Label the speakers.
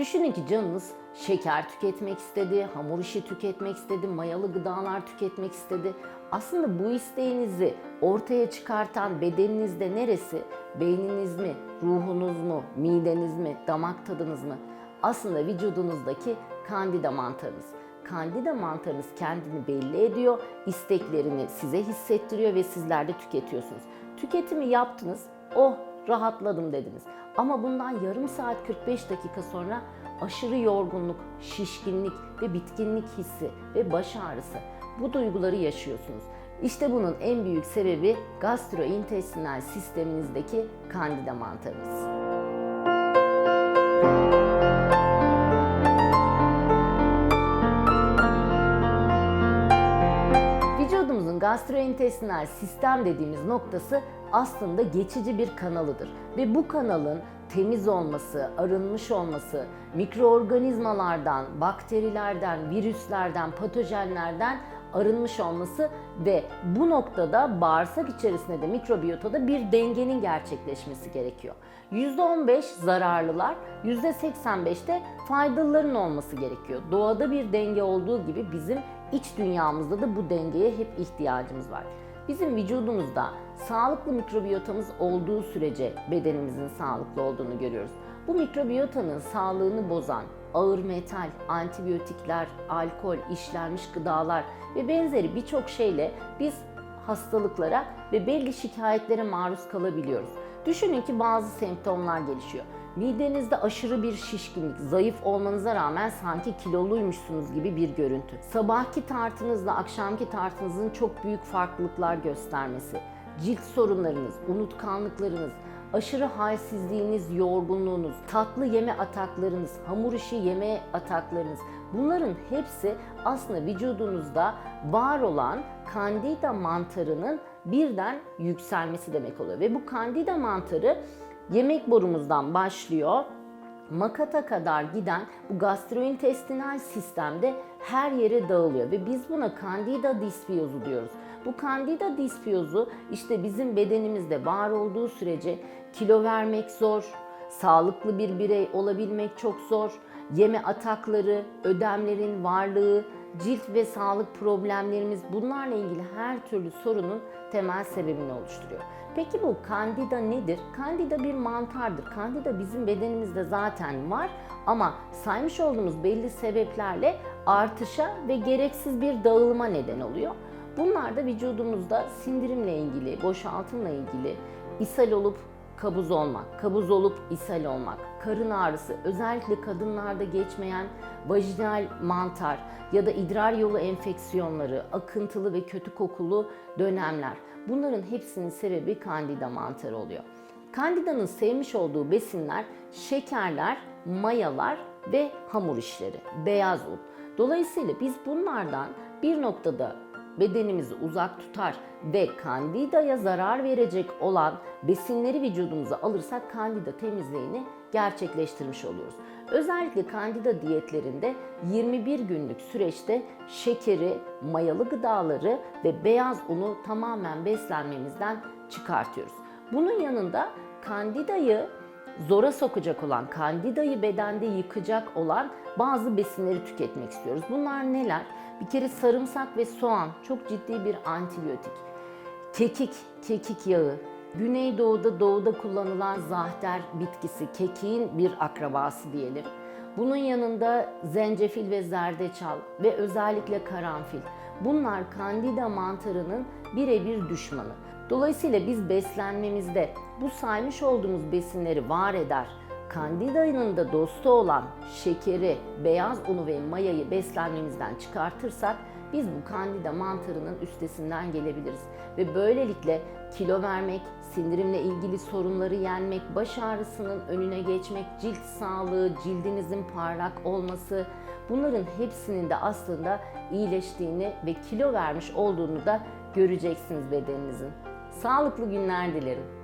Speaker 1: Düşünün ki canınız şeker tüketmek istedi, hamur işi tüketmek istedi, mayalı gıdalar tüketmek istedi. Aslında bu isteğinizi ortaya çıkartan bedeninizde neresi? Beyniniz mi, ruhunuz mu, mideniz mi, damak tadınız mı? Aslında vücudunuzdaki kandida mantarınız. Kandida mantarınız kendini belli ediyor, isteklerini size hissettiriyor ve sizler de tüketiyorsunuz. Tüketimi yaptınız, oh rahatladım dediniz. Ama bundan yarım saat 45 dakika sonra aşırı yorgunluk, şişkinlik ve bitkinlik hissi ve baş ağrısı bu duyguları yaşıyorsunuz. İşte bunun en büyük sebebi gastrointestinal sisteminizdeki kandida mantarınız. Gastrointestinal sistem dediğimiz noktası aslında geçici bir kanalıdır. Ve bu kanalın temiz olması, arınmış olması, mikroorganizmalardan, bakterilerden, virüslerden, patojenlerden arınmış olması ve bu noktada bağırsak içerisinde de mikrobiyotada bir dengenin gerçekleşmesi gerekiyor. %15 zararlılar, %85 de faydalıların olması gerekiyor. Doğada bir denge olduğu gibi bizim iç dünyamızda da bu dengeye hep ihtiyacımız var. Bizim vücudumuzda sağlıklı mikrobiyotamız olduğu sürece bedenimizin sağlıklı olduğunu görüyoruz. Bu mikrobiyotanın sağlığını bozan ağır metal, antibiyotikler, alkol, işlenmiş gıdalar ve benzeri birçok şeyle biz hastalıklara ve belli şikayetlere maruz kalabiliyoruz. Düşünün ki bazı semptomlar gelişiyor. Midenizde aşırı bir şişkinlik, zayıf olmanıza rağmen sanki kiloluymuşsunuz gibi bir görüntü. Sabahki tartınızla akşamki tartınızın çok büyük farklılıklar göstermesi, cilt sorunlarınız, unutkanlıklarınız, aşırı halsizliğiniz, yorgunluğunuz, tatlı yeme ataklarınız, hamur işi yeme ataklarınız bunların hepsi aslında vücudunuzda var olan kandida mantarının birden yükselmesi demek oluyor. Ve bu kandida mantarı yemek borumuzdan başlıyor makata kadar giden bu gastrointestinal sistemde her yere dağılıyor ve biz buna candida disbiozu diyoruz. Bu candida disbiozu işte bizim bedenimizde var olduğu sürece kilo vermek zor, sağlıklı bir birey olabilmek çok zor, yeme atakları, ödemlerin varlığı, cilt ve sağlık problemlerimiz bunlarla ilgili her türlü sorunun temel sebebini oluşturuyor. Peki bu kandida nedir? Kandida bir mantardır. Kandida bizim bedenimizde zaten var ama saymış olduğumuz belli sebeplerle artışa ve gereksiz bir dağılıma neden oluyor. Bunlar da vücudumuzda sindirimle ilgili, boşaltımla ilgili, ishal olup kabuz olmak, kabuz olup ishal olmak, karın ağrısı, özellikle kadınlarda geçmeyen vajinal mantar ya da idrar yolu enfeksiyonları, akıntılı ve kötü kokulu dönemler. Bunların hepsinin sebebi kandida mantarı oluyor. Kandidanın sevmiş olduğu besinler şekerler, mayalar ve hamur işleri, beyaz un. Dolayısıyla biz bunlardan bir noktada bedenimizi uzak tutar ve kandidaya zarar verecek olan besinleri vücudumuza alırsak kandida temizliğini gerçekleştirmiş oluyoruz. Özellikle kandida diyetlerinde 21 günlük süreçte şekeri, mayalı gıdaları ve beyaz unu tamamen beslenmemizden çıkartıyoruz. Bunun yanında kandidayı zora sokacak olan, kandidayı bedende yıkacak olan bazı besinleri tüketmek istiyoruz. Bunlar neler? Bir kere sarımsak ve soğan çok ciddi bir antibiyotik. Kekik, kekik yağı, Güneydoğu'da doğuda kullanılan zahter bitkisi, kekiğin bir akrabası diyelim. Bunun yanında zencefil ve zerdeçal ve özellikle karanfil. Bunlar kandida mantarının birebir düşmanı. Dolayısıyla biz beslenmemizde bu saymış olduğumuz besinleri var eder, Kandida'nın da dostu olan şekeri, beyaz unu ve mayayı beslenmemizden çıkartırsak biz bu kandida mantarının üstesinden gelebiliriz. Ve böylelikle kilo vermek, sindirimle ilgili sorunları yenmek, baş ağrısının önüne geçmek, cilt sağlığı, cildinizin parlak olması bunların hepsinin de aslında iyileştiğini ve kilo vermiş olduğunu da göreceksiniz bedeninizin. Sağlıklı günler dilerim.